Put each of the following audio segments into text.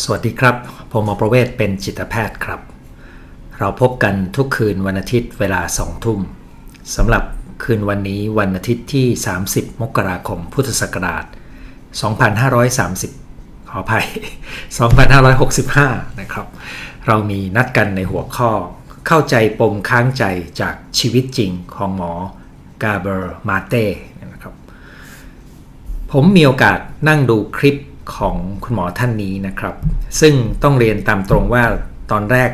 สวัสดีครับผมหมอประเวศเป็นจิตแพทย์ครับ เราพบกันทุกคืนวันอาทิตย์เวลาสองทุ่มสำหรับคืนวันนี้วันอาทิตย์ที่ 30 มกราคม พุทธศักราช 2530 ขออภัย 2565 นะครับ เรามีนัดกันในหัวข้อ เข้าใจปมค้างใจจากชีวิตจริงของหมอกาเบอร์มาเต้นะครับ ผมมีโอกาสนั่งดูคลิป ของคุณหมอท่านนี้นะครับ ซึ่งต้องเรียนตามตรงว่าตอนแรก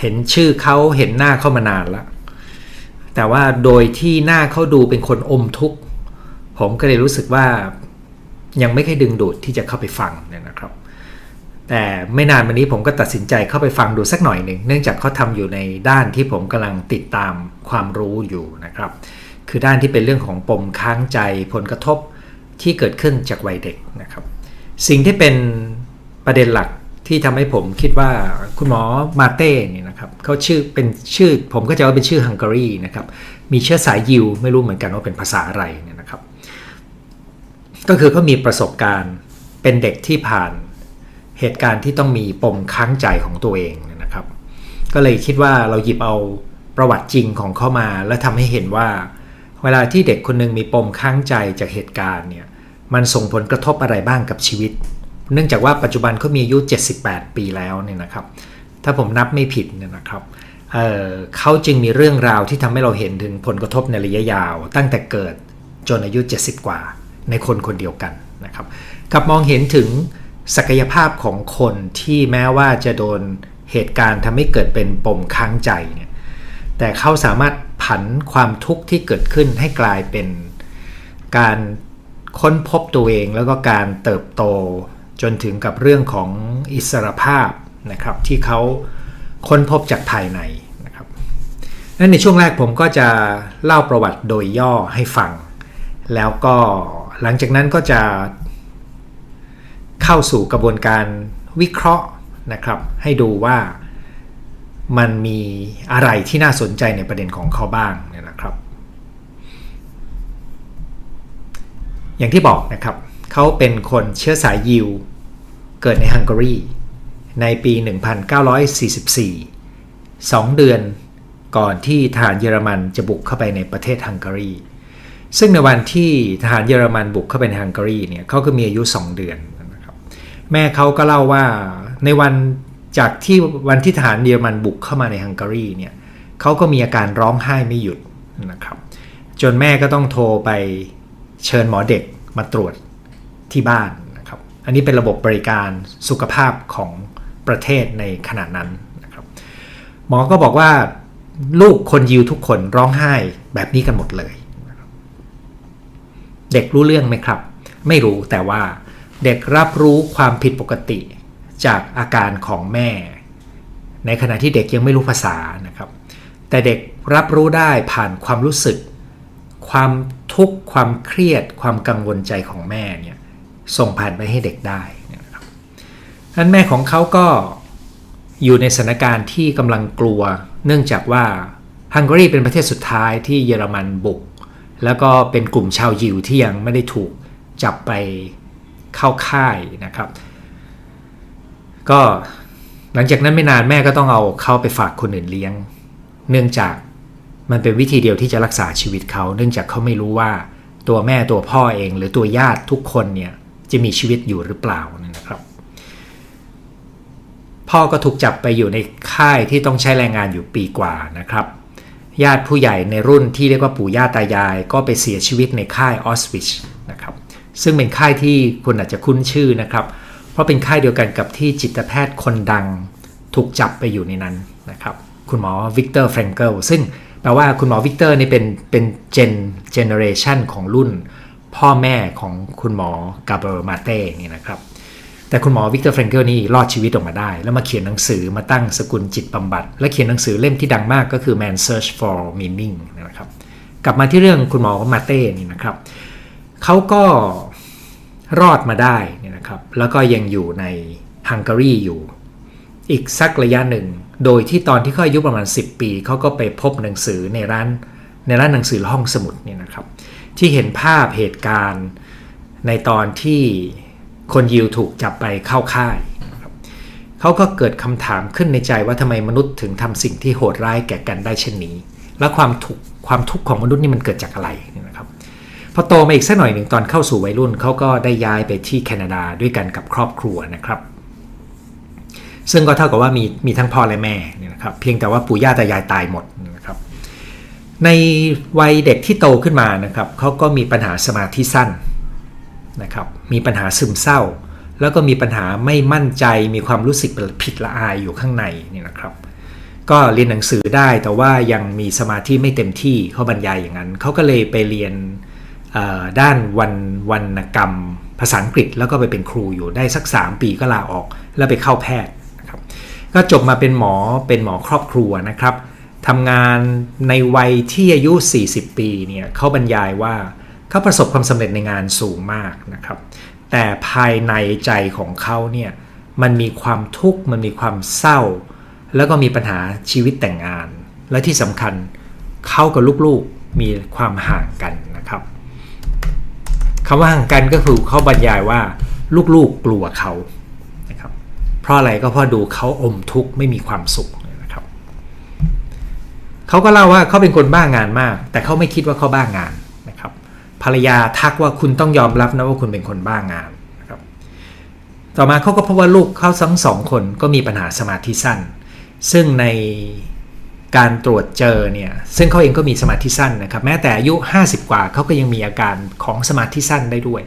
เห็นชื่อเขาเห็นหน้าเขามานานแล้วแต่ว่าโดยที่หน้าเขาดูเป็นคนอมทุกข์ ผมก็เลยรู้สึกว่ายังไม่ค่อยดึงดูดที่จะเข้าไปฟังเนี่ยนะครับ แต่ไม่นานมานี้ผมก็ตัดสินใจเข้าไปฟังดูสักหน่อยหนึ่งเนื่องจากเขาทำอยู่ในด้านที่ผมกำลังติดตามความรู้อยู่นะครับ คือด้านที่เป็นเรื่องของปมค้างใจผลกระทบ ที่เกิดขึ้นจากวัยเด็กนะครับ สิ่งที่เป็นประเด็นหลักที่ทำให้ผมคิดว่าคุณหมอมาเต้เนี่ยนะครับเขาชื่อเป็นชื่อผมก็จะว่าเป็นชื่อฮังการีนะครับมีเชื้อสายยิวไม่รู้เหมือนกันว่าเป็นภาษาอะไรเนี่ยนะครับ ก็คือเขามีประสบการณ์เป็นเด็กที่ผ่านเหตุการณ์ที่ต้องมีปมค้างใจของตัวเองนะครับ ก็เลยคิดว่าเราหยิบเอาประวัติจริงของเขามา แล้วทำให้เห็นว่า เวลาที่เด็กคนหนึงมีปมค้างใจจากเหตุการณ์เนี่ย มันส่งผลกระทบอะไรบ้างกับชีวิต เนื่องจากว่าปัจจุบันเขามีอายุ 78 ปีแล้วเนี่ยนะครับ ถ้าผมนับไม่ผิดเนี่ยนะครับเเขาจึงมีเรื่องราวที่ทำให้เราเห็นถึงผลกระทบในระยะยาว ตั้งแต่เกิดจนอายุ 70 กว่า ในคนคนเดียวกันนะครับกับมองเห็นถึงศักยภาพของคนที่แม้ว่าจะโดนเหตุการณ์ทำให้เกิดเป็นปมค้างใจเนี่ยแต่เขาสามารถผันความทุกข์ที่เกิดขึ้นให้กลายเป็นการ ค้นพบตัวเองแล้วก็การเติบโตจนถึงกับเรื่องของอิสรภาพนะครับที่เขาค้นพบจากภายในนะครับนั้นในช่วงแรกผมก็จะเล่าประวัติโดยย่อให้ฟัง แล้วก็หลังจากนั้นก็จะเข้าสู่กระบวนการวิเคราะห์นะครับให้ดูว่ามันมีอะไรที่น่าสนใจในประเด็นของเขาบ้างเนี่ยนะครับ อย่างที่บอกนะครับเขาเป็นคนเชื้อสายยิว เกิดในฮังการี ในปี 1944 2 เดือนก่อนที่ทหารเยอรมันจะบุกเข้าไปในประเทศฮังการี ซึ่งในวันที่ทหารเยอรมันบุกเข้าไปในฮังการีเนี่ยเขาก็มีอายุ 2 เดือนนะครับแม่เขาก็เล่าว่าในวันจากที่วันที่ทหารเยอรมันบุกเข้ามาในฮังการีเนี่ยเขาก็มีอาการร้องไห้ไม่หยุดนะครับจนแม่ก็ต้องโทรไป เชิญหมอเด็กมาตรวจที่บ้านนะครับ อันนี้เป็นระบบบริการสุขภาพของประเทศในขณะนั้นนะครับ หมอก็บอกว่าลูกคนยิวทุกคนร้องไห้แบบนี้กันหมดเลย เด็กรู้เรื่องไหมครับ ไม่รู้แต่ว่าเด็กรับรู้ความผิดปกติจากอาการของแม่ ในขณะที่เด็กยังไม่รู้ภาษานะครับ แต่เด็กรับรู้ได้ผ่านความรู้สึก ความทุกข์ความเครียดความกังวลใจของแม่เนี่ยส่งผ่านไปให้เด็กได้นะครับนั้นแม่ของเขาก็อยู่ในสถานการณ์ที่กำลังกลัว เนื่องจากว่าฮังการีเป็นประเทศสุดท้ายที่เยอรมันบุก แล้วก็เป็นกลุ่มชาวยิวที่ยังไม่ได้ถูกจับไปเข้าค่ายนะครับ ก็หลังจากนั้นไม่นานแม่ก็ต้องเอาเขาไปฝากคนอื่นเลี้ยง เนื่องจาก มันเป็นวิธีเดียวที่จะรักษาชีวิตเขา เนื่องจากเขาไม่รู้ว่าตัวแม่ตัวพ่อเอง หรือตัวญาติทุกคนเนี่ยจะมีชีวิตอยู่หรือเปล่านะครับ พ่อก็ถูกจับไปอยู่ในค่ายที่ต้องใช้แรงงานอยู่ปีกว่านะครับ ญาติผู้ใหญ่ในรุ่นที่เรียกว่าปู่ย่าตายาย ก็ไปเสียชีวิตในค่ายออสวิชนะครับ ซึ่งเป็นค่ายที่คุณอาจจะคุ้นชื่อนะครับ เพราะเป็นค่ายเดียวกันกับที่จิตแพทย์คนดัง ถูกจับไปอยู่ในนั้นนะครับ คุณหมอวิกเตอร์แฟรงเกิลซึ่ง แปลว่าคุณหมอวิกเตอร์นี่เป็นเป็นเจนเจเนอเรชันของรุ่นพ่อแม่ของคุณหมอกาเบร์มาเต้นี่นะครับ แต่คุณหมอวิกเตอร์แฟรงเกิลนี่รอดชีวิตออกมาได้ แล้วมาเขียนหนังสือมาตั้งสกุลจิตบำบัด และเขียนหนังสือเล่มที่ดังมากก็คือ Man Search for Meaning นะครับ กลับมาที่เรื่องคุณหมอมาเต้นี่นะครับเขาก็รอดมาได้นี่นะครับ แล้วก็ยังอยู่ในฮังการีอยู่ อีกสักระยะหนึ่ง โดยที่ตอนที่เขาอายุประมาณ 10 ปีเขาก็ไปพบหนังสือในร้านในร้านหนังสือห้องสมุดนี่นะครับ ที่เห็นภาพเหตุการณ์ในตอนที่คนยิวถูกจับไปเข้าค่ายเขาก็เกิดคำถามขึ้นในใจว่าทำไมมนุษย์ถึงทำสิ่งที่โหดร้ายแก่กันได้เช่นนี้ และความทุกความทุกข์ของมนุษย์นี่มันเกิดจากอะไรนะครับพอโตมาอีกสักหน่อยหนึ่งตอนเข้าสู่วัยรุ่นเขาก็ได้ย้ายไปที่แคนาดาด้วยกันกับครอบครัวนะครับ ซึ่งก็เท่ากับว่ามีมีทั้งพ่อและแม่เนี่ยนะครับเพียงแต่ว่าปู่ย่าตายายตายหมดนะครับในวัยเด็กที่โตขึ้นมานะครับเขาก็มีปัญหาสมาธิสั้นนะครับมีปัญหาซึมเศร้า แล้วก็มีปัญหาไม่มั่นใจมีความรู้สึกผิดละอายอยู่ข้างในนี่นะครับ ก็เรียนหนังสือได้แต่ว่ายังมีสมาธิไม่เต็มที่เขาบรรยายอย่างนั้นเขาก็เลยไปเรียนด้านวันวรรณกรรมภาษาอังกฤษ แล้วก็ไปเป็นครูอยู่ได้สัก 3 ปีก็ลาออก แล้วไปเข้าแพทย์ ก็จบมาเป็นหมอเป็นหมอครอบครัวนะครับทำงานในวัยที่อายุ 40 ปีเนี่ยเขาบรรยายว่าเขาประสบความสำเร็จในงานสูงมากนะครับ แต่ภายในใจของเขาเนี่ยมันมีความทุกข์มันมีความเศร้า แล้วก็มีปัญหาชีวิตแต่งงาน และที่สำคัญเขากับลูกๆมีความห่างกันนะครับคำว่าห่างกันก็คือเขาบรรยายว่าลูกๆกลัวเขา เพราะอะไรก็เพราะดูเขาอมทุกข์ไม่มีความสุขนะครับเขาก็เล่าว่าเขาเป็นคนบ้างานมาก แต่เขาไม่คิดว่าเขาบ้างานนะครับ ภรรยาทักว่าคุณต้องยอมรับนะว่าคุณเป็นคนบ้างานนะครับ ต่อมาเขาก็พบว่าลูกเขาทั้งสองคนก็มีปัญหาสมาธิสั้น ซึ่งในการตรวจเจอเนี่ยซึ่งเขาเองก็มีสมาธิสั้นนะครับ แม้แต่อายุ 50 กว่าเขาก็ยังมีอาการของสมาธิสั้นได้ด้วย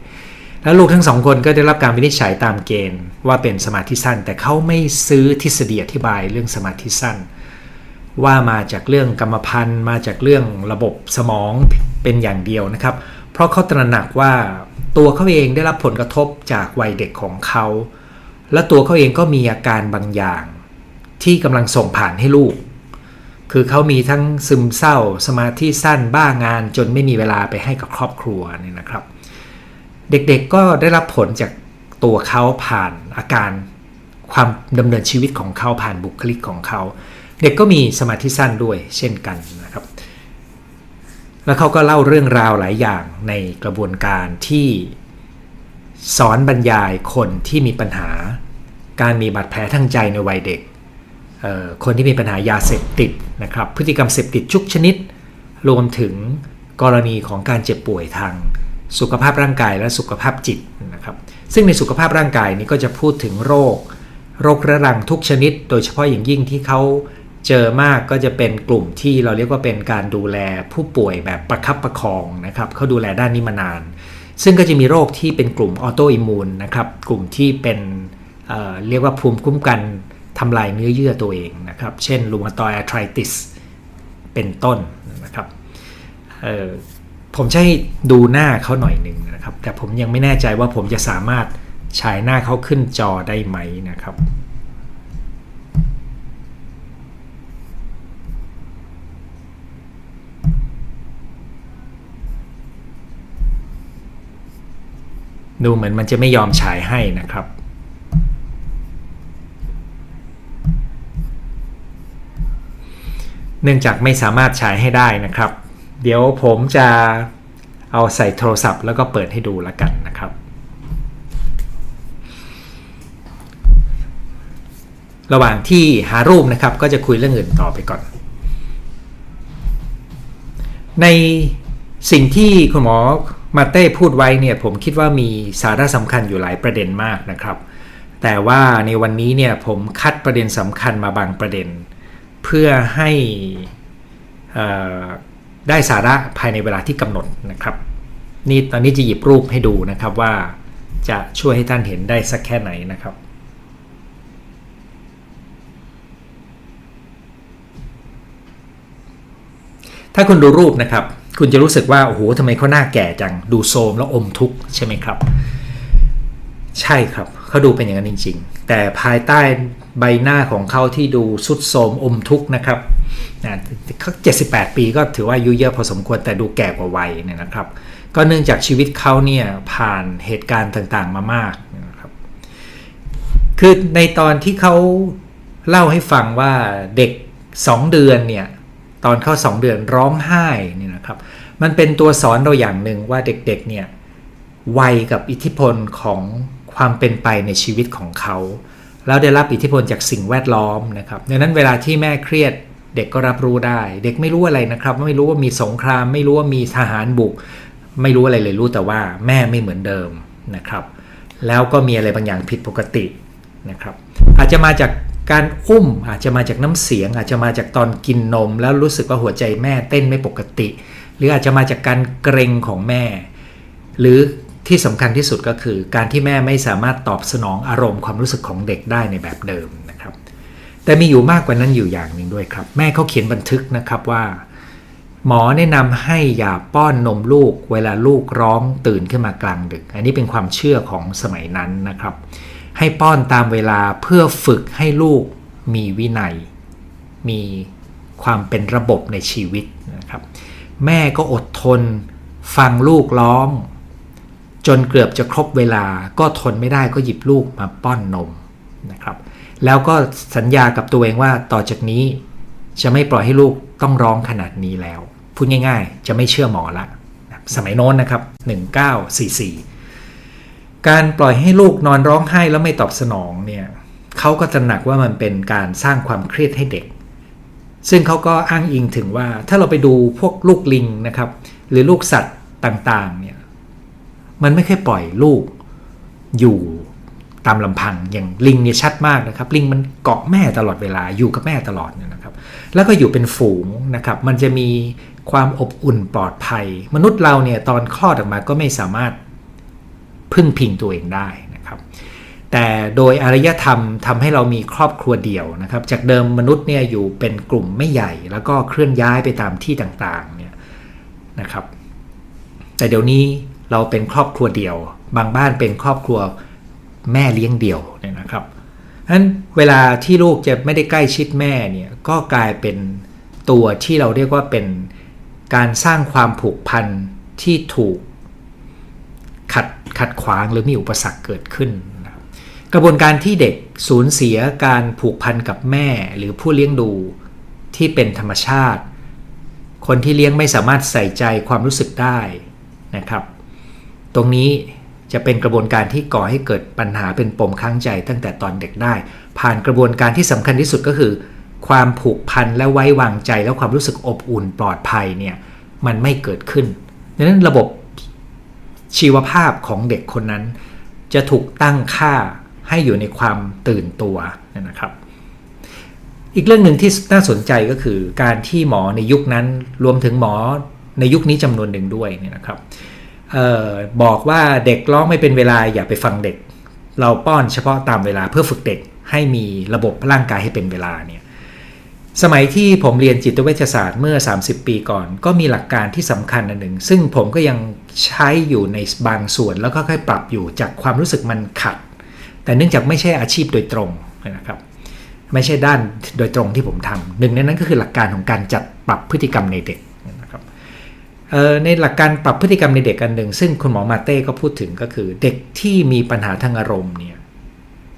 แล้วลูกทั้งสองคนก็ได้รับการวินิจฉัยตามเกณฑ์ว่าเป็นสมาธิสั้น แต่เขาไม่ซื้อทฤษฎีอธิบายเรื่องสมาธิสั้น ว่ามาจากเรื่องกรรมพันธุ์ มาจากเรื่องระบบสมองเป็นอย่างเดียวนะครับ เพราะเขาตระหนักว่าตัวเขาเองได้รับผลกระทบจากวัยเด็กของเขา และตัวเขาเองก็มีอาการบางอย่าง ที่กำลังส่งผ่านให้ลูก คือเขามีทั้งซึมเศร้า สมาธิสั้นบ้างานจนไม่มีเวลาไปให้กับครอบครัวเนี่ยนะครับ เด็กๆก็ได้รับผลจากตัวเขาผ่านอาการความดำเนินชีวิตของเขาผ่านบุคลิกของเขา เด็กก็มีสมาธิสั้นด้วยเช่นกันนะครับ แล้วเขาก็เล่าเรื่องราวหลายอย่างในกระบวนการที่สอนบรรยายคนที่มีปัญหา การมีบาดแผลทางใจในวัยเด็ก คนที่มีปัญหายาเสพติดนะครับ พฤติกรรมเสพติดชุกชนิด รวมถึงกรณีของการเจ็บป่วยทาง สุขภาพร่างกายและสุขภาพจิตนะครับ ซึ่งในสุขภาพร่างกายนี้ก็จะพูดถึงโรค โรคเรื้อรังทุกชนิด โดยเฉพาะอย่างยิ่งที่เขาเจอมากก็จะเป็นกลุ่มที่เราเรียกว่าเป็นการดูแลผู้ป่วยแบบประคับประคองนะครับเขาดูแลด้านนี้มานาน ซึ่งก็จะมีโรคที่เป็นกลุ่มออโตอิมูนนะครับ กลุ่มที่เป็นเเรียกว่าภูมิคุ้มกันทำลายเนื้อเยื่อตัวเองนะครับ เช่นรูมาตอยอาร์ทริติสเป็นต้นนะครับ ผมจะให้ดูหน้าเขาหน่อยหนึ่งนะครับ แต่ผมยังไม่แน่ใจว่าผมจะสามารถฉายหน้าเขาขึ้นจอได้ไหมนะครับดูเหมือนมันจะไม่ยอมฉายให้นะครับ เนื่องจากไม่สามารถฉายให้ได้นะครับ เดี๋ยวผมจะเอาใส่โทรศัพท์แล้วก็เปิดให้ดูแล้วกันนะครับ ระหว่างที่หารูปนะครับก็จะคุยเรื่องอื่นต่อไปก่อน ในสิ่งที่คุณหมอมาเต้พูดไว้เนี่ยผมคิดว่ามีสาระสำคัญอยู่หลายประเด็นมากนะครับ แต่ว่าในวันนี้เนี่ยผมคัดประเด็นสำคัญมาบางประเด็น เพื่อให้ ได้สาระภายในเวลาที่กำหนดนะครับ นี่ตอนนี้จะหยิบรูปให้ดูนะครับว่าจะช่วยให้ท่านเห็นได้สักแค่ไหนนะครับถ้าคุณดูรูปนะครับ คุณจะรู้สึกว่า โอ้โหทำไมเขาหน้าแก่จัง ดูโทมแล้วอมทุกข์ใช่ไหมครับ ใช่ครับ เขาดูเป็นอย่างนั้นจริง ๆ แต่ภายใต้ใบหน้าของเขาที่ดูสุดโทมอมทุกข์นะครับ เขา78ปีก็ถือว่าอายุเยอะพอสมควรแต่ดูแก่กว่าวัยเนี่ยนะครับ ก็เนื่องจากชีวิตเขาเนี่ยผ่านเหตุการณ์ต่างๆมามากนะครับคือในตอนที่เขาเล่าให้ฟังว่าเด็ก 2 เดือนเนี่ยตอนเข้า 2 เดือนร้องไห้เนี่ยนะครับ มันเป็นตัวสอนเราอย่างหนึ่งว่าเด็กๆเนี่ยไวกับอิทธิพลของความเป็นไปในชีวิตของเขา แล้วได้รับอิทธิพลจากสิ่งแวดล้อมนะครับดังนั้นเวลาที่แม่เครียด เด็กก็รับรู้ได้ เด็กไม่รู้อะไรนะครับ ไม่รู้ว่ามีสงคราม ไม่รู้ว่ามีทหารบุก ไม่รู้อะไรเลยรู้แต่ว่าแม่ไม่เหมือนเดิมนะครับ แล้วก็มีอะไรบางอย่างผิดปกตินะครับ อาจจะมาจากการอุ้มอาจจะมาจากน้ำเสียง อาจจะมาจากตอนกินนม แล้วรู้สึกว่าหัวใจแม่เต้นไม่ปกติ หรืออาจจะมาจากการเกรงของแม่ หรือที่สำคัญที่สุดก็คือ การที่แม่ไม่สามารถตอบสนองอารมณ์ความรู้สึกของเด็กได้ในแบบเดิมนะครับ แต่มีอยู่มากกว่านั้นอยู่อย่างหนึ่งด้วยครับ แม่เขาเขียนบันทึกนะครับว่า หมอแนะนำให้อย่าป้อนนมลูก เวลาลูกร้องตื่นขึ้นมากลางดึก อันนี้เป็นความเชื่อของสมัยนั้นนะครับ ให้ป้อนตามเวลาเพื่อฝึกให้ลูกมีวินัย มีความเป็นระบบในชีวิตนะครับ แม่ก็อดทน ฟังลูกร้อง จนเกือบจะครบเวลาก็ทนไม่ได้ก็หยิบลูกมาป้อนนมนะครับ แล้วก็สัญญากับตัวเองว่าต่อจากนี้ จะไม่ปล่อยให้ลูกต้องร้องขนาดนี้แล้ว พูดง่าย ๆ จะไม่เชื่อหมอละ สมัยโน้นนะครับ 1944 การปล่อยให้ลูกนอนร้องไห้แล้วไม่ตอบสนองเนี่ยเขาก็ตระหนักว่ามันเป็นการสร้างความเครียดให้เด็ก ซึ่งเขาก็อ้างอิงถึงว่าถ้าเราไปดูพวกลูกลิงนะครับ หรือลูกสัตว์ต่างๆเนี่ยมันไม่เคยปล่อยลูกอยู่ามลำพังอย่างลิงเนี่ยชัดมากนะครับ ลิงมันเกาะแม่ตลอดเวลาอยู่กับแม่ตลอดนะครับ แล้วก็อยู่เป็นฝูงนะครับ มันจะมีความอบอุ่นปลอดภัย มนุษย์เราเนี่ยตอนคลอดออกมาก็ไม่สามารถพึ่งพิงตัวเองได้นะครับ แต่โดยอารยธรรมทำให้เรามีครอบครัวเดี่ยวนะครับ จากเดิมมนุษย์เนี่ยอยู่เป็นกลุ่มไม่ใหญ่ แล้วก็เคลื่อนย้ายไปตามที่ต่างๆเนี่ยนะครับ แต่เดี๋ยวนี้เราเป็นครอบครัวเดี่ยว บางบ้านเป็นครอบครัว แม่เลี้ยงเดี่ยวเนี่ยนะครับฉะนั้นเวลาที่ลูกจะไม่ได้ใกล้ชิดแม่เนี่ยก็กลายเป็นตัวที่เราเรียกว่าเป็นการสร้างความผูกพันที่ถูกขัดขัดขวางหรือมีอุปสรรคเกิดขึ้น กระบวนการที่เด็กสูญเสียการผูกพันกับแม่หรือผู้เลี้ยงดูที่เป็นธรรมชาติ คนที่เลี้ยงไม่สามารถใส่ใจความรู้สึกได้นะครับ ตรงนี้ จะเป็นกระบวนการที่ก่อให้เกิดปัญหาเป็นปมข้างใจตั้งแต่ตอนเด็กได้ ผ่านกระบวนการที่สำคัญที่สุดก็คือ ความผูกพันและไว้วางใจและความรู้สึกอบอุ่นปลอดภัยเนี่ยมันไม่เกิดขึ้นดังนั้นระบบชีวภาพของเด็กคนนั้น จะถูกตั้งค่าให้อยู่ในความตื่นตัวนะครับ อีกเรื่องหนึ่งที่น่าสนใจก็คือ การที่หมอในยุคนั้นรวมถึงหมอในยุคนี้จำนวนหนึ่งด้วยเนี่ยนะครับ บอกว่าเด็กร้องไม่เป็นเวลาอย่าไปฟังเด็ก เราป้อนเฉพาะตามเวลาเพื่อฝึกเด็กให้มีระบบร่างกายให้เป็นเวลาเนี่ยสมัยที่ผมเรียนจิตเวชศาสตร์เมื่อ 30 ปีก่อน ก็มีหลักการที่สำคัญอันหนึ่ง ซึ่งผมก็ยังใช้อยู่ในบางส่วนแล้วก็ค่อยปรับอยู่จากความรู้สึกมันขัด แต่เนื่องจากไม่ใช่อาชีพโดยตรงนะครับ ไม่ใช่ด้านโดยตรงที่ผมทำหนึ่งในนั้นก็คือหลักการของการจัดปรับพฤติกรรมในเด็ก ในหลักการปรับพฤติกรรมในเด็กอันหนึ่ง ซึ่งคุณหมอมาเต้ก็พูดถึงก็คือ เด็กที่มีปัญหาทางอารมณ์เนี่ย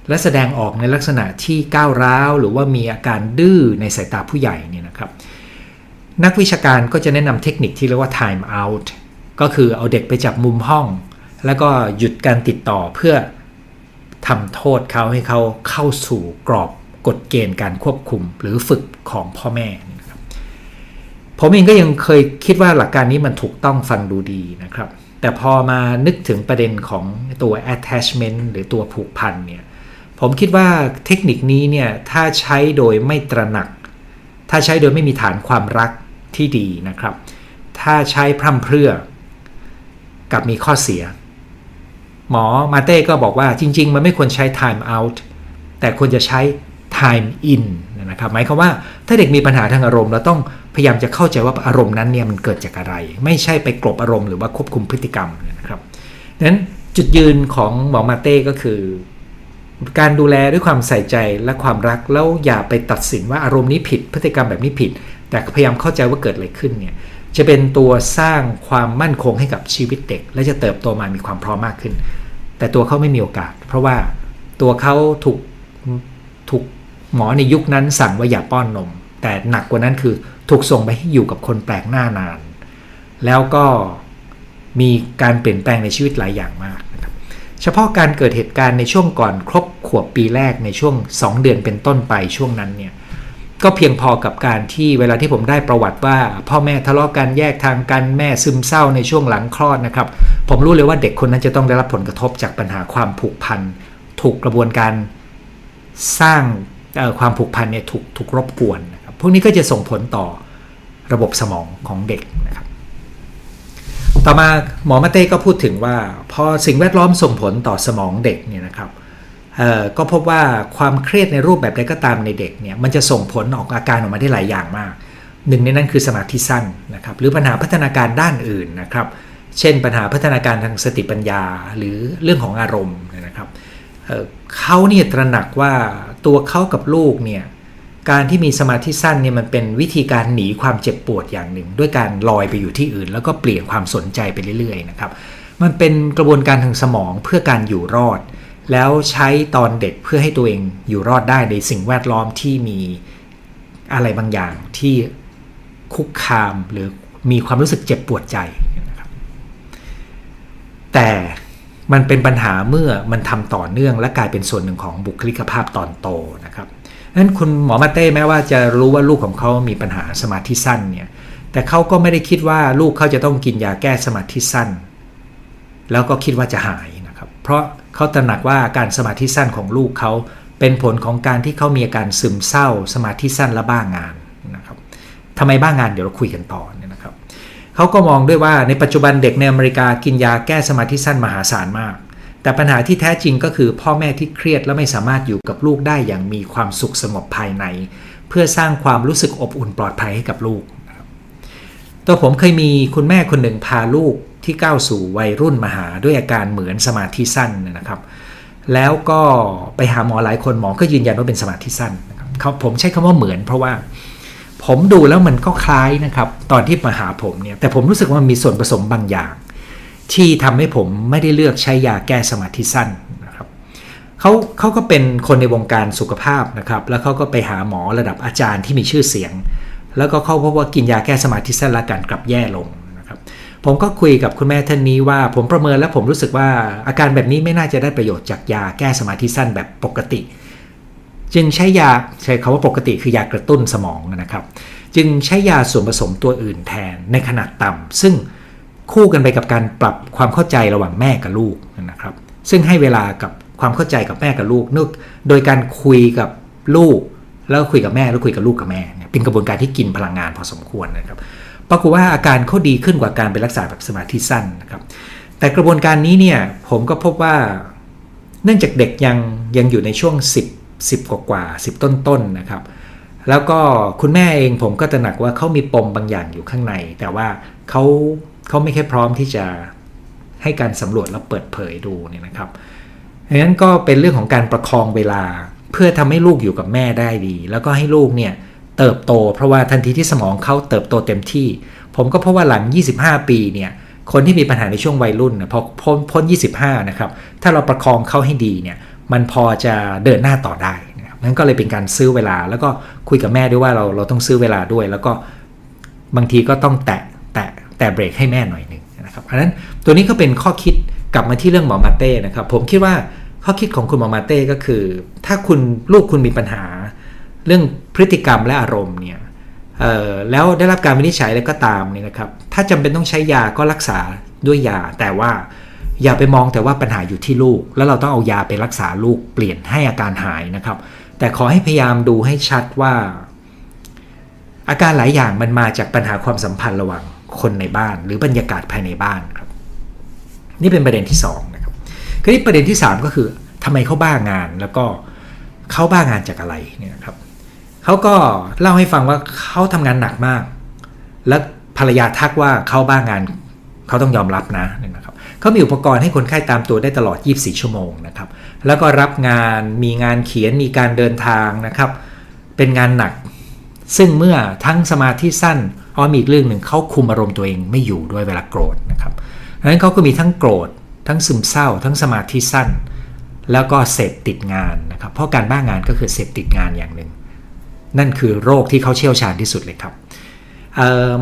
และแสดงออกในลักษณะที่ก้าวร้าว หรือว่ามีอาการดื้อในสายตาผู้ใหญ่เนี่ยนะครับ นักวิชาการก็จะแนะนำเทคนิคที่เรียกว่า time out ก็คือเอาเด็กไปจับมุมห้อง แล้วก็หยุดการติดต่อเพื่อทำโทษเขาให้เขาเข้าสู่กรอบกฎเกณฑ์การควบคุมหรือฝึกของพ่อแม่ ผมเองก็ยังเคยคิดว่าหลักการนี้มันถูกต้องฟังดูดีนะครับ แต่พอมานึกถึงประเด็นของตัว attachment หรือตัวผูกพันเนี่ยผมคิดว่าเทคนิคนี้เนี่ยถ้าใช้โดยไม่ตระหนัก ถ้าใช้โดยไม่มีฐานความรักที่ดีนะครับ ถ้าใช้พร่ำเพรื่อกับมีข้อเสีย หมอมาเต้ก็บอกว่าจริง ๆ มันไม่ควรใช้ time out แต่ควรจะใช้ time in นะครับหมายความว่าถ้าเด็กมีปัญหาทางอารมณ์เราต้อง พยายามจะเข้าใจว่าอารมณ์นั้นเนี่ยมันเกิดจากอะไร ไม่ใช่ไปกลบอารมณ์หรือว่าควบคุมพฤติกรรมนะครับนั้นจุดยืนของหมอมาเต้ก็คือ การดูแลด้วยความใส่ใจและความรักแล้วอย่าไปตัดสินว่าอารมณ์นี้ผิด พฤติกรรมแบบนี้ผิด แต่พยายามเข้าใจว่าเกิดอะไรขึ้นเนี่ยจะเป็นตัวสร้างความมั่นคงให้กับชีวิตเด็ก และจะเติบโตมามีความพร้อมมากขึ้น แต่ตัวเขาไม่มีโอกาส เพราะว่าตัวเขาถูกถูกหมอในยุคนั้นสั่งว่าอย่าป้อนนม แต่หนักกว่านั้นคือถูกส่งไปให้อยู่กับคนแปลกหน้านาน แล้วก็มีการเปลี่ยนแปลงในชีวิตหลายอย่างมากนะครับเฉพาะการเกิดเหตุการณ์ในช่วงก่อนครบขวบปีแรกในช่วง 2 เดือนเป็นต้นไปช่วงนั้นเนี่ยก็เพียงพอกับการที่เวลาที่ผมได้ประวัติว่า พ่อแม่ทะเลาะกันแยกทางกันแม่ซึมเศร้าในช่วงหลังคลอดนะครับ ผมรู้เลยว่าเด็กคนนั้นจะต้องได้รับผลกระทบจากปัญหาความผูกพันถูกกระบวนการสร้างความผูกพันเนี่ยถูกถูกรบกวนนะ พวกนี้ก็จะส่งผลต่อระบบสมองของเด็กนะครับ ต่อมาหมอมาเต้ก็พูดถึงว่า พอสิ่งแวดล้อมส่งผลต่อสมองเด็กเนี่ยนะครับก็พบว่าความเครียดในรูปแบบใดก็ตามในเด็กเนี่ยมันจะส่งผลออกอาการออกมาได้หลายอย่างมาก หนึ่งในนั้นคือสมาธิสั้นนะครับหรือปัญหาพัฒนาการด้านอื่นนะครับ เช่นปัญหาพัฒนาการทางสติปัญญาหรือเรื่องของอารมณ์นะครับเเขาเนี่ยตระหนักว่าตัวเขากับลูกเนี่ย การที่มีสมาธิสั้นเนี่ยมันเป็นวิธีการหนีความเจ็บปวดอย่างหนึ่ง ด้วยการลอยไปอยู่ที่อื่น แล้วก็เปลี่ยนความสนใจไปเรื่อยๆนะครับมันเป็นกระบวนการทางสมองเพื่อการอยู่รอด แล้วใช้ตอนเด็กเพื่อให้ตัวเองอยู่รอดได้ในสิ่งแวดล้อมที่มีอะไรบางอย่างที่คุกคามหรือมีความรู้สึกเจ็บปวดใจนะครับแต่มันเป็นปัญหาเมื่อมันทำต่อเนื่องและกลายเป็นส่วนหนึ่งของบุคลิกภาพตอนโตนะครับ นั้นคุณหมอมาเต้แม้ว่าจะรู้ว่าลูกของเขามีปัญหาสมาธิสั้นเนี่ย แต่เขาก็ไม่ได้คิดว่าลูกเขาจะต้องกินยาแก้สมาธิสั้น แล้วก็คิดว่าจะหายนะครับ เพราะเขาตระหนักว่าการสมาธิสั้นของลูกเขาเป็นผลของการที่เขามีอาการซึมเศร้า สมาธิสั้นและบ้างงานนะครับทำไมบ้างงานเดี๋ยวเราคุยกันต่อเนี่ยนะครับเขาก็มองด้วยว่าในปัจจุบันเด็กในอเมริกากินยาแก้สมาธิสั้นมหาศาลมาก แต่ปัญหาที่แท้จริงก็คือพ่อแม่ที่เครียดและไม่สามารถอยู่กับลูกได้อย่างมีความสุขสงบภายใน เพื่อสร้างความรู้สึกอบอุ่นปลอดภัยให้กับลูก ตัวผมเคยมีคุณแม่คนหนึ่งพาลูกที่ก้าวสู่วัยรุ่นมาหาด้วยอาการเหมือนสมาธิสั้นนะครับ แล้วก็ไปหาหมอหลายคนหมอก็ยืนยันว่าเป็นสมาธิสั้นนะครับผมใช้คำว่าเหมือนเพราะว่าผมดูแล้วมันก็คล้ายนะครับ ตอนที่มาหาผมเนี่ยแต่ผมรู้สึกว่ามันมีส่วนผสมบางอย่าง ที่ทำให้ผมไม่ได้เลือกใช้ยาแก้สมาธิสั้นนะครับเขาเขาก็เป็นคนในวงการสุขภาพนะครับ แล้วเขาก็ไปหาหมอระดับอาจารย์ที่มีชื่อเสียง แล้วก็เขาพบว่ากินยาแก้สมาธิสั้นแล้วการกลับแย่ลงนะครับ ผมก็คุยกับคุณแม่ท่านนี้ว่า ผมประเมินแล้วผมรู้สึกว่าอาการแบบนี้ไม่น่าจะได้ประโยชน์จากยาแก้สมาธิสั้นแบบปกติ จึงใช้ยาใช้คาว่าปกติคือยากระตุ้นสมองนะครับ จึงใช้ยาส่วนผสมตัวอื่นแทนในขนาดต่ำซึ่ง คู่กันไปกับการปรับความเข้าใจระหว่างแม่กับลูกนะครับ ซึ่งให้เวลากับความเข้าใจกับแม่กับลูกนึกโดยการคุยกับลูก แล้วคุยกับแม่แล้วคุยกับลูกกับแม่เนี่ยเป็นกระบวนการที่กินพลังงานพอสมควรนะครับปรากฏว่าอาการเขาดีขึ้นกว่าการไปรักษาแบบสมาธิสั้นนะครับแต่กระบวนการนี้เนี่ยผมก็พบว่าเนื่องจากเด็กยังยังอยู่ในช่วง 10 10กว่ากว่า10 ต้นๆนนะครับแล้วก็คุณแม่เองผมก็ตระหนักว่าเขามีปมบางอย่างอยู่ข้างใน แต่ว่าเขา เขาไม่แค่พร้อมที่จะให้การสำรวจแล้วเปิดเผยดูเนี่ยนะครับดังนั้นก็เป็นเรื่องของการประคองเวลาเพื่อทำให้ลูกอยู่กับแม่ได้ดี แล้วก็ให้ลูกเนี่ยเติบโต เพราะว่าทันทีที่สมองเขาเติบโตเต็มที่ ผมก็เพราะว่าหลัง 25 ปีเนี่ยคนที่มีปัญหาในช่วงวัยรุ่นพอพ้นพ้น 25 นะครับ ถ้าเราประคองเขาให้ดีเนี่ยมันพอจะเดินหน้าต่อได้นะครับนั้นก็เลยเป็นการซื้อเวลาแล้วก็คุยกับแม่ด้วยว่าเราเราต้องซื้อเวลาด้วย แล้วก็บางทีก็ต้องแตะแตะ แต่เบรกให้แม่หน่อยหนึ่งนะครับอันนั้นตัวนี้ก็เป็นข้อคิดกลับมาที่เรื่องหมอมาเต้นะครับ ผมคิดว่าข้อคิดของคุณหมอมาเต้ก็คือ ถ้าคุณลูกคุณมีปัญหา เรื่องพฤติกรรมและอารมณ์เนี่ยแล้วได้รับการวินิจฉัยแล้วก็ตามเนี่ยนะครับ ถ้าจำเป็นต้องใช้ยาก็รักษาด้วยยา แต่ว่าอย่าไปมองแต่ว่าปัญหาอยู่ที่ลูก แล้วเราต้องเอายาไปรักษาลูกเปลี่ยนให้อาการหายนะครับ แต่ขอให้พยายามดูให้ชัดว่า อาการหลายอย่างมันมาจากปัญหาความสัมพันธ์ระหว่าง คนในบ้าน หรือบรรยากาศภายในบ้านครับ นี่เป็นประเด็นที่2นะครับคราวนี้ประเด็นที่ 3 ก็คือทำไมเขาบ้างานแล้วก็เขาบ้างานจากอะไรเนี่ยครับเขาก็เล่าให้ฟังว่าเขาทำงานหนักมาก แล้วภรรยาทักว่าเขาบ้างานเขาต้องยอมรับนะนะครับเขามีอุปกรณ์ให้คนไข้ตามตัวได้ตลอด 24 ชั่วโมงนะครับ แล้วก็รับงานมีงานเขียนมีการเดินทางนะครับ เป็นงานหนัก ซึ่งเมื่อทั้งสมาธิสั้น อ๋อมีอีกเรื่องหนึ่งเขาคุมอารมณ์ตัวเองไม่อยู่ด้วยเวลาโกรธนะครับดังนั้นเขาก็มีทั้งโกรธ ทั้งซึมเศร้า ทั้งสมาธิสั้น แล้วก็เสพติดงานนะครับเพราะการบ้างงานก็คือเสพติดงานอย่างหนึ่ง นั่นคือโรคที่เขาเชี่ยวชาญที่สุดเลยครับ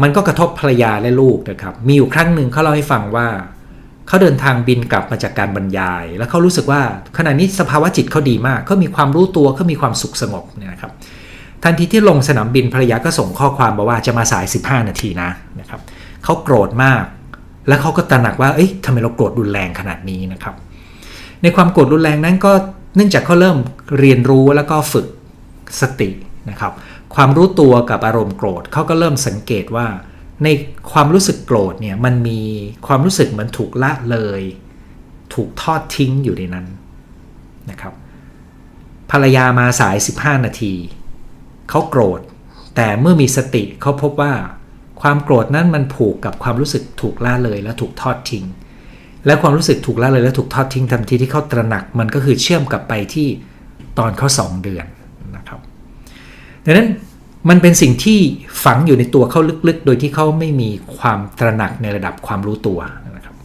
มันก็กระทบภรรยาและลูกนะครับ มีอยู่ครั้งหนึ่งเขาเล่าให้ฟังว่า เขาเดินทางบินกลับมาจากการบรรยาย แล้วเขารู้สึกว่าขณะนี้สภาวะจิตเขาดีมากเขามีความรู้ตัวเขามีความสุขสงบเนี่ยนะครับ ทันทีที่ลงสนามบินภรรยาก็ส่งข้อความมาว่าจะมาสาย 15 นาทีนะนะครับเขาโกรธมาก แล้วเขาก็ตระหนักว่าเอ้ยทำไมเราโกรธรุนแรงขนาดนี้นะครับ ในความโกรธรุนแรงนั้นก็เนื่องจากเขาเริ่มเรียนรู้แล้วก็ฝึกสตินะครับ ความรู้ตัวกับอารมณ์โกรธเขาก็เริ่มสังเกตว่า ในความรู้สึกโกรธเนี่ยมันมีความรู้สึกเหมือนถูกละเลย ถูกทอดทิ้งอยู่ในนั้นนะครับ ภรรยามาสาย 15 นาที เขาโกรธ แต่เมื่อมีสติเขาพบว่า ความโกรธนั้นมันผูกกับความรู้สึกถูกละเลยและถูกทอดทิ้ง และความรู้สึกถูกละเลยและถูกทอดทิ้งทันทีที่เขาตระหนักมันก็คือเชื่อมกลับไปที่ตอนเขาสองเดือนนะครับดังนั้นมันเป็นสิ่งที่ฝังอยู่ในตัวเขาลึกๆ โดยที่เขาไม่มีความตระหนักในระดับความรู้ตัวนะครับ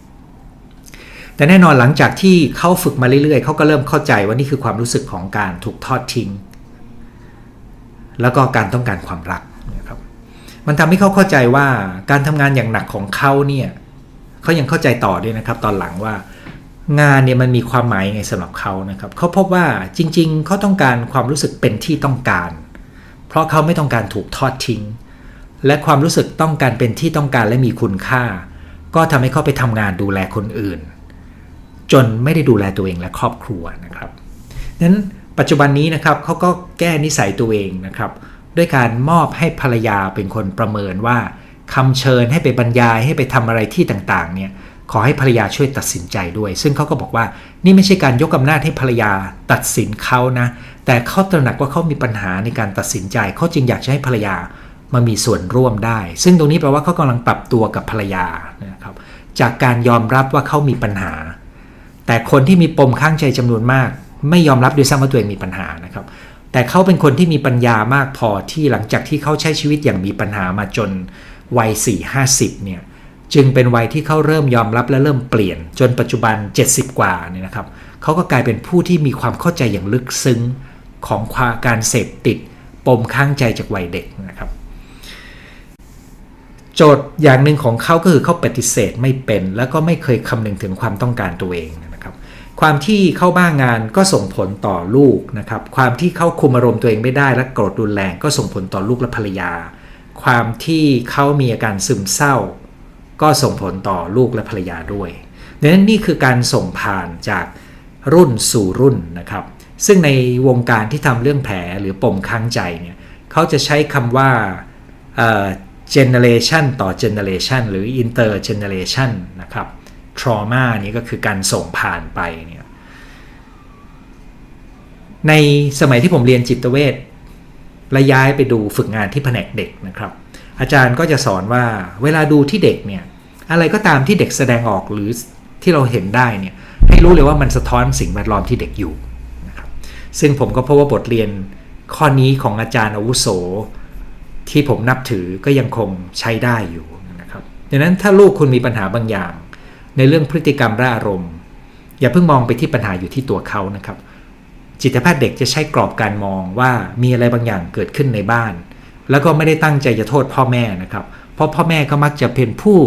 แต่แน่นอนหลังจากที่เขาฝึกมาเรื่อยๆ เขาก็เริ่มเข้าใจว่านี่คือความรู้สึกของการถูกทอดทิ้ง แล้วก็การต้องการความรักนะครับมันทำให้เขาเข้าใจว่าการทำงานอย่างหนักของเขาเนี่ยเขายังเข้าใจต่อด้วยนะครับ ตอนหลังว่างานเนี่ยมันมีความหมายไงสำหรับเขานะครับเขาพบว่าจริง ๆเขาต้องการความรู้สึกเป็นที่ต้องการ เพราะเขาไม่ต้องการถูกทอดทิ้ง และความรู้สึกต้องการเป็นที่ต้องการและมีคุณค่า ก็ทำให้เขาไปทำงานดูแลคนอื่น จนไม่ได้ดูแลตัวเองและครอบครัวนะครับนั้น ปัจจุบันนี้นะครับเขาก็แก้นิสัยตัวเองนะครับ ด้วยการมอบให้ภรรยาเป็นคนประเมินว่าคำเชิญให้ไปบรรยายให้ไปทำอะไรที่ต่างๆเนี่ยขอให้ภรรยาช่วยตัดสินใจด้วย ซึ่งเขาก็บอกว่านี่ไม่ใช่การยกอำนาจให้ภรรยาตัดสินเขานะ แต่เขาตระหนักว่าเขามีปัญหาในการตัดสินใจ เขาจึงอยากจะให้ภรรยามามีส่วนร่วมได้ ซึ่งตรงนี้แปลว่าเขากำลังปรับตัวกับภรรยานะครับจากการยอมรับว่าเขามีปัญหา แต่คนที่มีปมข้างใจจำนวนมาก ไม่ยอมรับด้วยซ้ำว่าตัวเองมีปัญหานะครับ แต่เขาเป็นคนที่มีปัญญามากพอที่หลังจากที่เขาใช้ชีวิตอย่างมีปัญหามาจนวัย4 50เนี่ยจึงเป็นวัยที่เขาเริ่มยอมรับและเริ่มเปลี่ยน จนปัจจุบัน 70 กว่าเนี่ยนะครับเขาก็กลายเป็นผู้ที่มีความเข้าใจอย่างลึกซึ้งของาการเสพติด ปมข้างใจจากวัยเด็กนะครับ โจทย์อย่างหนึ่งของเขาก็คือเขาปฏิเสธไม่เป็น แล้วก็ไม่เคยคำนึงถึงความต้องการตัวเอง ความที่เข้าบ้างงานก็ส่งผลต่อลูกนะครับ ความที่เขาคุมอารมณ์ตัวเองไม่ได้และโกรธรุนแรงก็ส่งผลต่อลูกและภรรยา ความที่เขามีอาการซึมเศร้า ก็ส่งผลต่อลูกและภรรยาด้วยดังนั้นนี่คือการส่งผ่านจากรุ่นสู่รุ่นนะครับ ซึ่งในวงการที่ทำเรื่องแผลหรือปมค้างใจเนี่ยเขาจะใช้คำว่า generation ต่อ generation หรือ intergeneration นะครับ trauma นี้ก็คือการส่งผ่านไปเนี่ยในสมัยที่ผมเรียนจิตเวชและย้ายไปดูฝึกงานที่แผนกเด็กนะครับ อาจารย์ก็จะสอนว่าเวลาดูที่เด็กเนี่ยอะไรก็ตามที่เด็กแสดงออกหรือที่เราเห็นได้เนี่ยให้รู้เลยว่ามันสะท้อนสิ่งแวดล้อมที่เด็กอยู่นะครับซึ่งผมก็พบว่าบทเรียนข้อนี้ของอาจารย์อาวุโส ที่ผมนับถือก็ยังคงใช้ได้อยู่นะครับดังนั้นถ้าลูกคุณมีปัญหาบางอย่าง ในเรื่องพฤติกรรมและอารมณ์ อย่าเพิ่งมองไปที่ปัญหาอยู่ที่ตัวเขานะครับ จิตแพทย์เด็กจะใช้กรอบการมองว่ามีอะไรบางอย่างเกิดขึ้นในบ้าน แล้วก็ไม่ได้ตั้งใจจะโทษพ่อแม่นะครับ เพราะพ่อแม่ก็มักจะเป็นผู้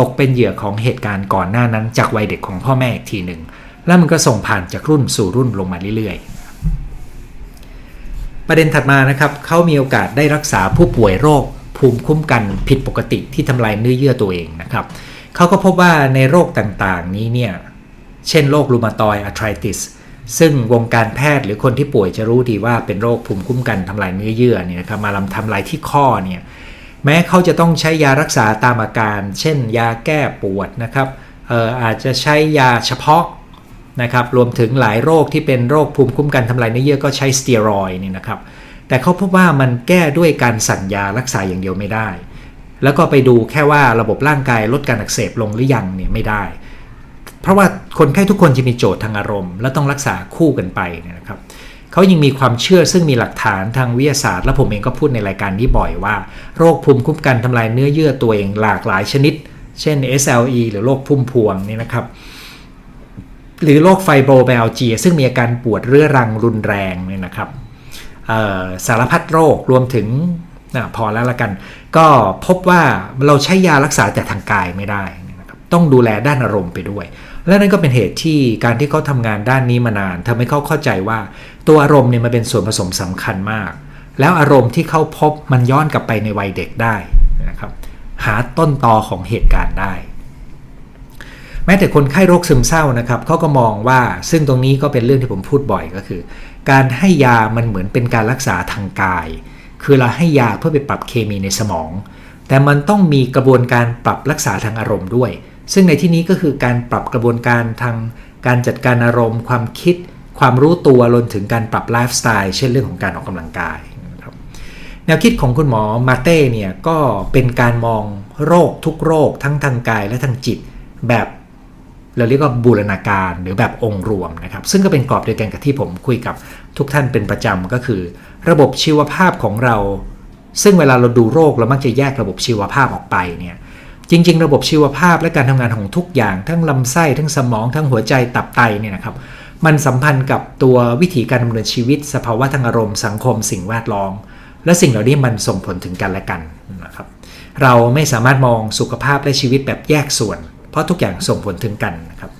ตกเป็นเหยื่อของเหตุการณ์ก่อนหน้านั้นจากวัยเด็กของพ่อแม่อีกทีหนึ่งแล้วมันก็ส่งผ่านจากรุ่นสู่รุ่นลงมาเรื่อยๆ ประเด็นถัดมานะครับเขามีโอกาสได้รักษาผู้ป่วยโรค ภูมิคุ้มกันผิดปกติที่ทำลายเนื้อเยื่อตัวเองนะครับ เขาก็พบว่าในโรคต่างๆนี้เนี่ย เช่นโรครูมาตอยอาร์ทริติสซึ่งวงการแพทย์หรือคนที่ป่วยจะรู้ดีว่าเป็นโรคภูมิคุ้มกันทำลายเนื้อเยื่อเนี่ยนะครับมาลำทำลายที่ข้อเนี่ยแม้เขาจะต้องใช้ยารักษาตามอาการ เช่น ยาแก้ปวดนะครับเอ่ออาจจะใช้ยาเฉพาะนะครับรวมถึงหลายโรคที่เป็นโรคภูมิคุ้มกันทำลายเนื้อเยื่อก็ใช้สเตียรอยนี่นะครับแต่เขาพบว่ามันแก้ด้วยการสั่งยารักษาอย่างเดียวไม่ได้ แล้วก็ไปดูแค่ว่าระบบร่างกายลดการอักเสบลงหรือยังเนี่ยไม่ได้ เพราะว่าคนไข้ทุกคนจะมีโจทย์ทางอารมณ์ และต้องรักษาคู่กันไปนะครับเขายังมีความเชื่อซึ่งมีหลักฐานทางวิทยาศาสตร์ และผมเองก็พูดในรายการนี้บ่อยว่า โรคภูมิคุ้มกันทำลายเนื้อเยื่อตัวเองหลากหลายชนิด เช่น SLE หรือโรคพุ่มพวงนี่นะครับหรือโรคไฟโบรไบอัลเจียซึ่งมีอาการปวดเรื้อรังรุนแรงเนี่ยนะครับสารพัดโรครวมถึง อพอแล้วละกัน ก็พบว่าเราใช้ยารักษาแต่ทางกายไม่ได้นะครับต้องดูแลด้านอารมณ์ไปด้วย และนั่นก็เป็นเหตุที่การที่เขาทำงานด้านนี้มานานทำให้เขาเข้าใจว่า ตัวอารมณ์เนี่ยมันเป็นส่วนผสมสำคัญมาก แล้วอารมณ์ที่เขาพบมันย้อนกลับไปในวัยเด็กได้นะครับหาต้นตอของเหตุการณ์ได้ แม้แต่คนไข้โรคซึมเศร้านะครับเขาก็มองว่าซึ่งตรงนี้ก็เป็นเรื่องที่ผมพูดบ่อยก็คือ การให้ยามันเหมือนเป็นการรักษาทางกาย คือเราให้ยาเพื่อไปปรับเคมีในสมอง แต่มันต้องมีกระบวนการปรับรักษาทางอารมณ์ด้วย ซึ่งในที่นี้ก็คือการปรับกระบวนการทางการจัดการอารมณ์ ความคิด ความรู้ตัวรวมถึงการปรับไลฟ์สไตล์เช่นเรื่องของการออกกำลังกายนะครับแนวคิดของคุณหมอมาเต้เนี่ยก็เป็นการมองโรคทุกโรคทั้งทางกายและทางจิต แบบเราเรียกว่าบูรณาการหรือแบบองค์รวมนะครับ ซึ่งก็เป็นกรอบเดียวกันกับที่ผมคุยกับ ทุกท่านเป็นประจำก็คือ ระบบชีวภาพของเรา ซึ่งเวลาเราดูโรคเรามักจะแยกระบบชีวภาพออกไปเนี่ยจริง ๆ ระบบชีวภาพและการทำงานของทุกอย่างทั้งลำไส้ทั้งสมองทั้งหัวใจตับไตเนี่ยนะครับมันสัมพันธ์กับตัววิถีการดำเนินชีวิต สภาวะทางอารมณ์สังคมสิ่งแวดล้อมและสิ่งเหล่านี้มันส่งผลถึงกันและกันนะครับเราไม่สามารถมองสุขภาพและชีวิตแบบแยกส่วน เพราะทุกอย่างส่งผลถึงกันนะครับ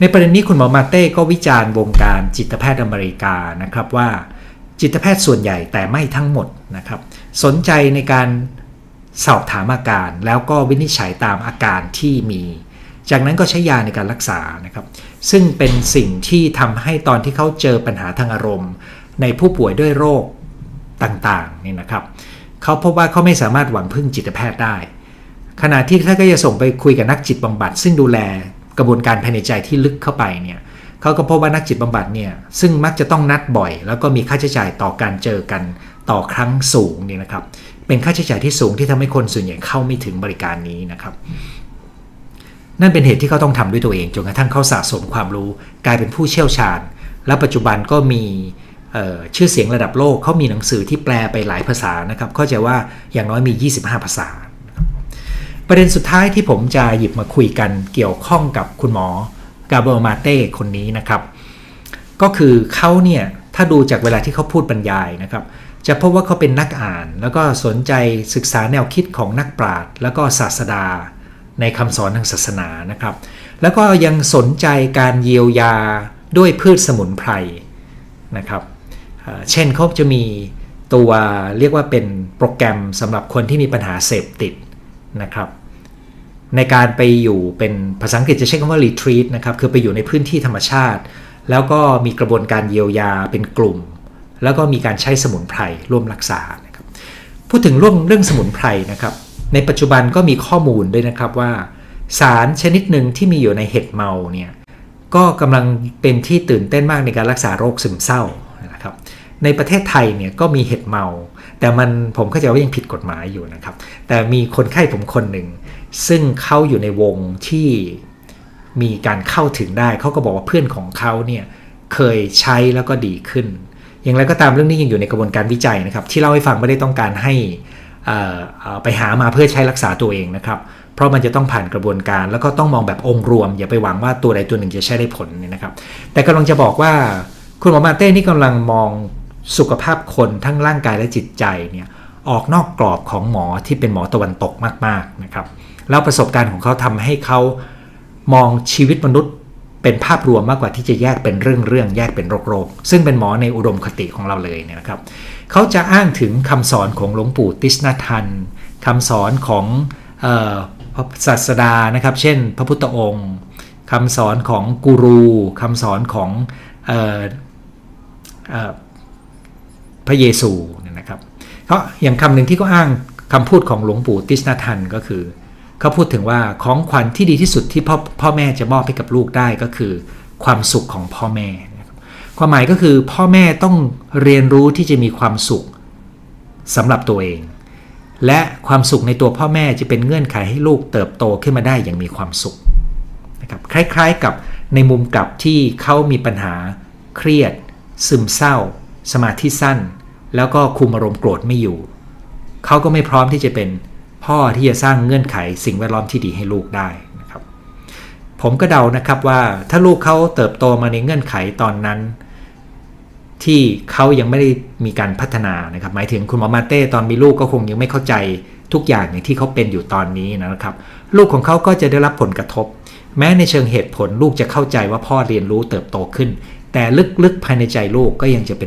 ในประเด็นนี้คุณหมอมาเต้ก็วิจารณ์วงการจิตแพทย์อเมริกานะครับว่าจิตแพทย์ส่วนใหญ่แต่ไม่ทั้งหมดนะครับสนใจในการสอบถามอาการ แล้วก็วินิจฉัยตามอาการที่มี จากนั้นก็ใช้ยาในการรักษานะครับ ซึ่งเป็นสิ่งที่ทำให้ตอนที่เขาเจอปัญหาทางอารมณ์ ในผู้ป่วยด้วยโรคต่างๆนี่นะครับเขาพบว่าเขาไม่สามารถหวังพึ่งจิตแพทย์ได้ ขณะที่ถ้าก็จะส่งไปคุยกับนักจิตบำบัด ซึ่งดูแล กระบวนการภายในใจที่ลึกเข้าไปเนี่ยเขาก็พบว่านักจิตบำบัดเนี่ยซึ่งมักจะต้องนัดบ่อย แล้วก็มีค่าใช้จ่ายต่อการเจอกันต่อครั้งสูงเนี่ยนะครับ เป็นค่าใช้จ่ายที่สูงที่ทำให้คนส่วนใหญ่เข้าไม่ถึงบริการนี้นะครับ นั่นเป็นเหตุที่เขาต้องทำด้วยตัวเองจนกระทั่งเขาสะสมความรู้ กลายเป็นผู้เชี่ยวชาญ และปัจจุบันก็มีชื่อเสียงระดับโลกเขามีหนังสือที่แปลไปหลายภาษานะครับเข้าใจว่าอย่างน้อยมี 25 ภาษา ประเด็นสุดท้ายที่ผมจะหยิบมาคุยกันเกี่ยวข้องกับคุณหมอกาเบลมาเต้คนนี้นะครับ ก็คือเขาเนี่ย ถ้าดูจากเวลาที่เขาพูดบรรยายนะครับ จะพบว่าเขาเป็นนักอ่าน แล้วก็สนใจศึกษาแนวคิดของนักปราชญ์แล้วก็ศาสดา ในคำสอนทางศาสนานะครับ แล้วก็ยังสนใจการเยียวยาด้วยพืชสมุนไพรนะครับ เช่นเขาจะมีตัวเรียกว่าเป็นโปรแกรมสำหรับคนที่มีปัญหาเสพติด นะครับในการไปอยู่เป็นภาษาอังกฤษจะใช้คำว่า retreat นะครับคือไปอยู่ในพื้นที่ธรรมชาติ แล้วก็มีกระบวนการเยียวยาเป็นกลุ่ม แล้วก็มีการใช้สมุนไพรร่วมรักษานะครับพูดถึงเรื่องเรื่องสมุนไพรนะครับ ในปัจจุบันก็มีข้อมูลด้วยนะครับว่า สารชนิดหนึ่งที่มีอยู่ในเห็ดเมาเนี่ยก็กำลังเป็นที่ตื่นเต้นมากในการรักษาโรคซึมเศร้านะครับในประเทศไทยเนี่ยก็มีเห็ดเมา แต่มันผมเข้าใจว่ายังผิดกฎหมายอยู่นะครับ แต่มีคนไข้ผมคนหนึ่ง ซึ่งเขาอยู่ในวงที่มีการเข้าถึงได้ เขาก็บอกว่าเพื่อนของเขาเนี่ยเคยใช้แล้วก็ดีขึ้น อย่างไรก็ตามเรื่องนี้ยังอยู่ในกระบวนการวิจัยนะครับ ที่เล่าให้ฟังไม่ได้ต้องการให้ไปหามาเพื่อใช้รักษาตัวเองนะครับ เพราะมันจะต้องผ่านกระบวนการ แล้วก็ต้องมองแบบองค์รวม อย่าไปหวังว่าตัวใดตัวหนึ่งจะใช้ได้ผลนี่นะครับ แต่กำลังจะบอกว่าคุณหมอมาเต้นี่กำลังมอง สุขภาพคนทั้งร่างกายและจิตใจเนี่ยออกนอกกรอบของหมอที่เป็นหมอตะวันตกมากๆนะครับแล้วประสบการณ์ของเขาทำให้เขามองชีวิตมนุษย์เป็นภาพรวมมากกว่าที่จะแยกเป็นเรื่องเรื่องแยกเป็นโรคโรคซึ่งเป็นหมอในอุดมคติของเราเลยเนี่ยนะครับเขาจะอ้างถึงคำสอนของหลวงปู่ติสนาทันคำสอนของศาสดานะครับ เช่น พระพุทธองค์คำสอนของกูรูคำสอนของ พระเยซูนะครับเพราะอย่างคำหนึ่งที่เขาอ้างคำพูดของหลวงปู่ติสนาทันก็คือเขาพูดถึงว่าของขวัญที่ดีที่สุดที่พ่อพ่อแม่จะมอบให้กับลูกได้ก็คือ ความสุขของพ่อแม่ความหมายก็คือพ่อแม่ต้องเรียนรู้ที่จะมีความสุขสำหรับตัวเอง และความสุขในตัวพ่อแม่จะเป็นเงื่อนไขให้ลูกเติบโตขึ้นมาได้อย่างมีความสุขนะครับคล้ายๆกับในมุมกลับที่เขามีปัญหาเครียด ซึมเศร้า สมาธิสั้น แล้วก็คุมอารมณ์โกรธไม่อยู่ เขาก็ไม่พร้อมที่จะเป็นพ่อที่จะสร้างเงื่อนไขสิ่งแวดล้อมที่ดีให้ลูกได้นะครับ ผมก็เดานะครับว่าถ้าลูกเขาเติบโตมาในเงื่อนไขตอนนั้น ที่เขายังไม่ได้มีการพัฒนานะครับ หมายถึงคุณหมอมาเต้ตอนมีลูกก็คงยังไม่เข้าใจทุกอย่างอย่างที่เขาเป็นอยู่ตอนนี้นะครับ ลูกของเขาก็จะได้รับผลกระทบ แม้ในเชิงเหตุผลลูกจะเข้าใจว่าพ่อเรียนรู้เติบโตขึ้น แต่ลึกๆภายในใจลูกก็ยังจะเป็น